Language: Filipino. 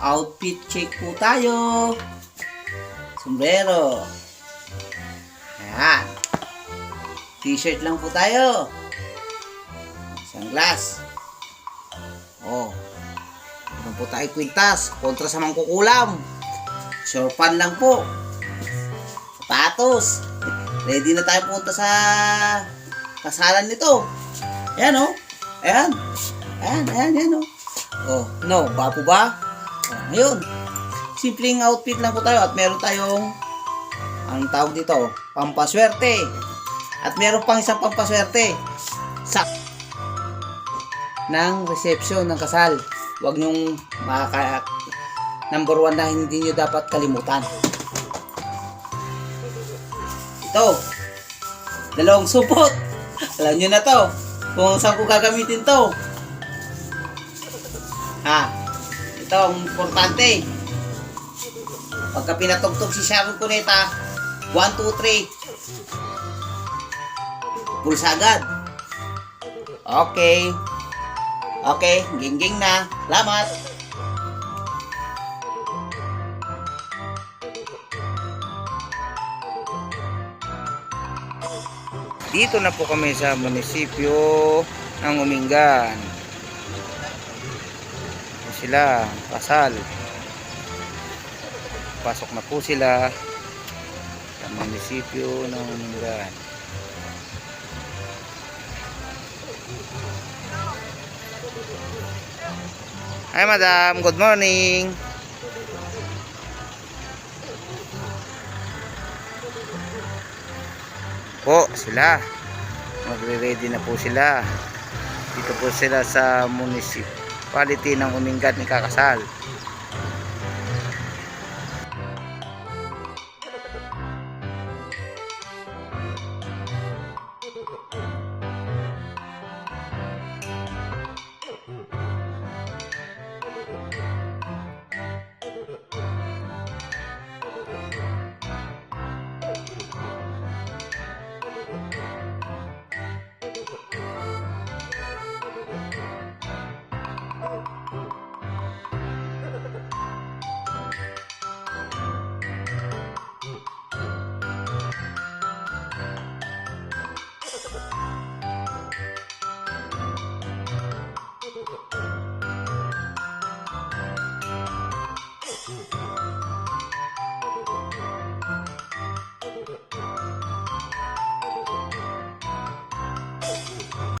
Outfit check po tayo. Sombrero. Ayan. T-shirt lang po tayo. Sunglass. Oh. Meron po tayo kwintas. Kontra sa mangkukulam. Sure fun lang po. Sapatos. Ready na tayo punta sa kasalan nito. Ayan oh. Ayan. Ayan, ayan, ayan oh. Oh, no, bapo ba? Oh, ngayon, simpleng outfit lang po tayo at meron tayong anong tawag dito? Pampaswerte. At meron pang isang pampaswerte sa ng reception ng kasal. Huwag niyong makaka number one na hindi niyo dapat kalimutan. Ito, dalawang supot. Alam niyo na to kung saan ko gagamitin to. Ha, ito ang importante. Pagka pinatugtog si Sharon Cuneta, 1, 2, 3. Pulsa agad. Okay. Okay, gingging na. Salamat. Dito na po kami sa munisipyo ng Umingan. Sila, kasal. Pasok na po sila sa munisipyo ng Umingan. Hi madam, good morning. po sila magre-ready na po sila dito po sila sa municipality ng Umingat ni Kakasal Música